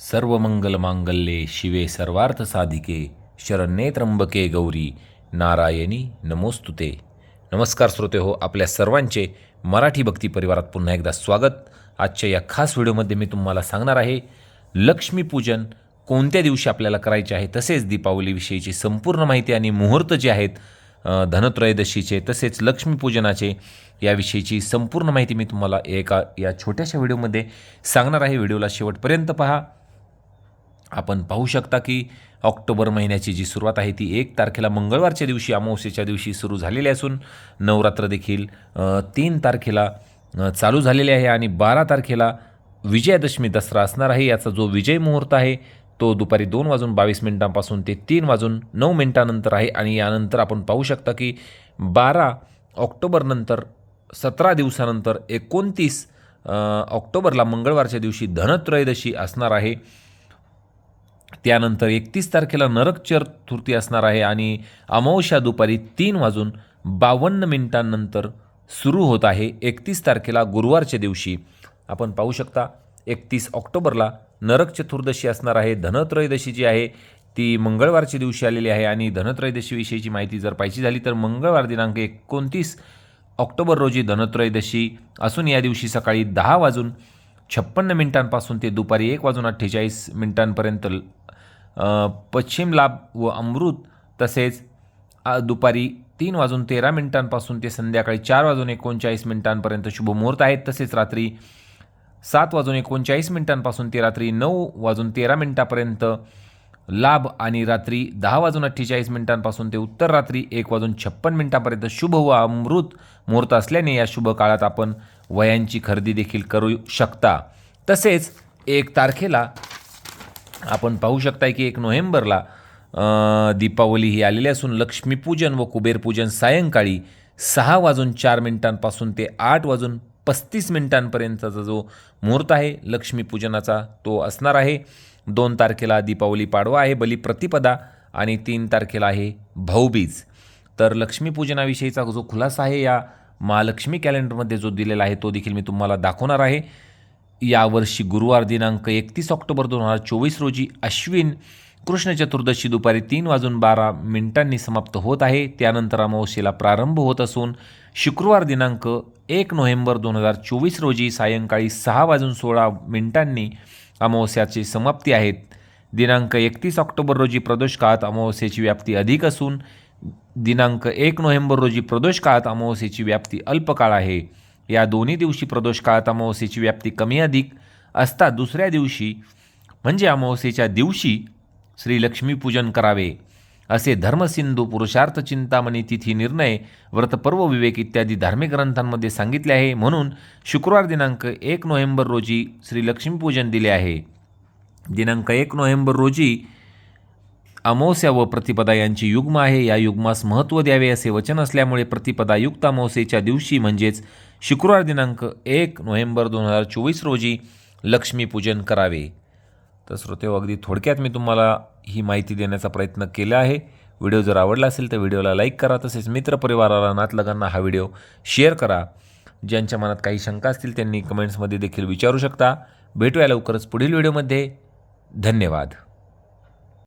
सर्व मंगल मांगल्ये शिवे सर्वार्थ साधिके शरण्ये त्र्यंबके गौरी नारायणी नमोस्तुते नमस्कार श्रोते हो आपल्या सर्वांचे मराठी भक्ती परिवारात पुन्हा एकदा स्वागत. आजच्या या खास व्हिडिओमध्ये मी तुम्हाला सांगणार आहे लक्ष्मीपूजन कोणत्या दिवशी आपल्याला करायचे आहे तसेच दीपावलीविषयीची संपूर्ण माहिती आणि मुहूर्त जे आहेत धनत्रयोदशीचे तसेच लक्ष्मीपूजनाचे याविषयीची संपूर्ण माहिती मी तुम्हाला एका या छोट्याशा व्हिडिओमध्ये सांगणार आहे. व्हिडिओला शेवटपर्यंत पहा. आपण पाहू शकता की ऑक्टोबर महिन्याची जी सुरुवात आहे ती एक तारखेला मंगळवारच्या दिवशी अमावस्येच्या दिवशी सुरू झालेली असून नवरात्र देखील तीन तारखेला चालू झालेले आहे आणि बारा तारखेला विजयादशमी दसरा असणार आहे. याचा जो विजय मुहूर्त आहे तो दुपारी दोन वाजून बावीस मिनिटांपासून ते तीन वाजून नऊ मिनिटानंतर आहे. आणि यानंतर आपण पाहू शकता की बारा ऑक्टोबरनंतर सतरा दिवसानंतर एकोणतीस ऑक्टोबरला मंगळवारच्या दिवशी धनत्रयोदशी असणार आहे. त्यानंतर एकतीस तारखेला नरक चतुर्थी असणार आहे आणि अमावस्या दुपारी तीन वाजून बावन्न मिनिटांनंतर सुरू होत आहे. एकतीस तारखेला गुरुवारच्या दिवशी आपण पाहू शकता एकतीस ऑक्टोबरला नरक चतुर्दशी असणार आहे. धनत्रयोदशी जी आहे ती मंगळवारच्या दिवशी आलेली आहे आणि धनत्रयोदशीविषयीची माहिती जर पाहिजे झाली तर मंगळवार दिनांक एकोणतीस ऑक्टोबर रोजी धनत्रयोदशी असून या दिवशी सकाळी दहा वाजून छप्पन्न मिनिटांपासून ते दुपारी एक वाजून अठ्ठेचाळीस मिनिटांपर्यंत पश्चिम लाभ व अमृत तसेच दुपारी तीन वाजून तेरा मिनिटांपासून ते संध्याकाळी चार वाजून एकोणचाळीस मिनिटांपर्यंत शुभ मुहूर्त आहेत. तसेच रात्री सात वाजून एकोणचाळीस मिनिटांपासून ते रात्री नऊ वाजून तेरा मिनिटापर्यंत लाभ आणि रात्री दहा वाजून अठ्ठेचाळीस मिनिटांपासून ते उत्तर रात्री एक वाजून छप्पन मिनिटांपर्यंत शुभ व अमृत मुहूर्त असल्याने या शुभ काळात आपण वयांची खरेदी देखील करू शकता. तसेच एक तारखेला आपण पाहू शकताय की एक नोव्हेंबरला दीपावली ही आलेली असून लक्ष्मीपूजन व कुबेरपूजन सायंकाळी सहा वाजून चार मिनिटांपासून ते आठ वाजून पस्तीस मिनिटांपर्यंतचा जो मुहूर्त आहे लक्ष्मीपूजनाचा तो असणार आहे. दोन तारखेला दीपावली पाडवा आहे बलिप्रतिपदा आणि तीन तारखेला आहे भाऊबीज. तर लक्ष्मीपूजनाविषयीचा जो खुलासा आहे या महालक्ष्मी कॅलेंडरमध्ये जो दिलेला आहे तो देखील मी तुम्हाला दाखवणार आहे. यावर्षी गुरुवार दिनांक एकतीस ऑक्टोबर दोन हजार चोवीस रोजी अश्विन कृष्ण चतुर्दशी दुपारी तीन वाजून बारा मिनिटांनी समाप्त होत आहे. त्यानंतर अमावस्येला प्रारंभ होत असून शुक्रवार दिनांक एक नोव्हेंबर दोन हजार चोवीस रोजी सायंकाळी सहा वाजून सोळा मिनिटांनी अमावस्याची समाप्ती आहेत दिनांक एकतीस ऑक्टोबर रोजी प्रदोष काळात अमावस्येची व्याप्ती अधिक असून दिनांक एक नोव्हेंबर रोजी प्रदोष काळात अमावस्येची व्याप्ती अल्पकाळ आहे. या दोन्ही दिवशी प्रदोष काळात अमावस्येची व्याप्ती कमी अधिक असता दुसऱ्या दिवशी म्हणजे अमावस्येच्या दिवशी श्री लक्ष्मीपूजन करावे असे धर्मसिंधू पुरुषार्थ चिंतामणी तिथी निर्णय व्रतपर्व विवेक इत्यादी धार्मिक ग्रंथांमध्ये सांगितले आहे. म्हणून शुक्रवार दिनांक एक नोव्हेंबर रोजी श्री लक्ष्मीपूजन दिले आहे. दिनांक एक नोव्हेंबर रोजी अमावस्या व प्रतिपदा यांची युग्म आहे. या युग्मास महत्त्व द्यावे असे वचन असल्यामुळे प्रतिपदा युक्त अमावस्येच्या दिवशी म्हणजेच शुक्रवार दिनांक एक नोव्हेंबर दोन हजार चोवीस रोजी लक्ष्मीपूजन करावे. तर श्रोते हो, अगदी थोडक्यात मी तुम्हाला ही माहिती देण्याचा प्रयत्न केला आहे. व्हिडिओ जर आवडला असेल तर व्हिडिओला लाईक करा. तसेच मित्रपरिवाराला नातलगांना हा व्हिडिओ शेअर करा. ज्यांच्या मनात काही शंका असतील त्यांनी कमेंट्समध्ये देखील विचारू शकता. भेटूया लवकरच पुढील व्हिडिओमध्ये. धन्यवाद.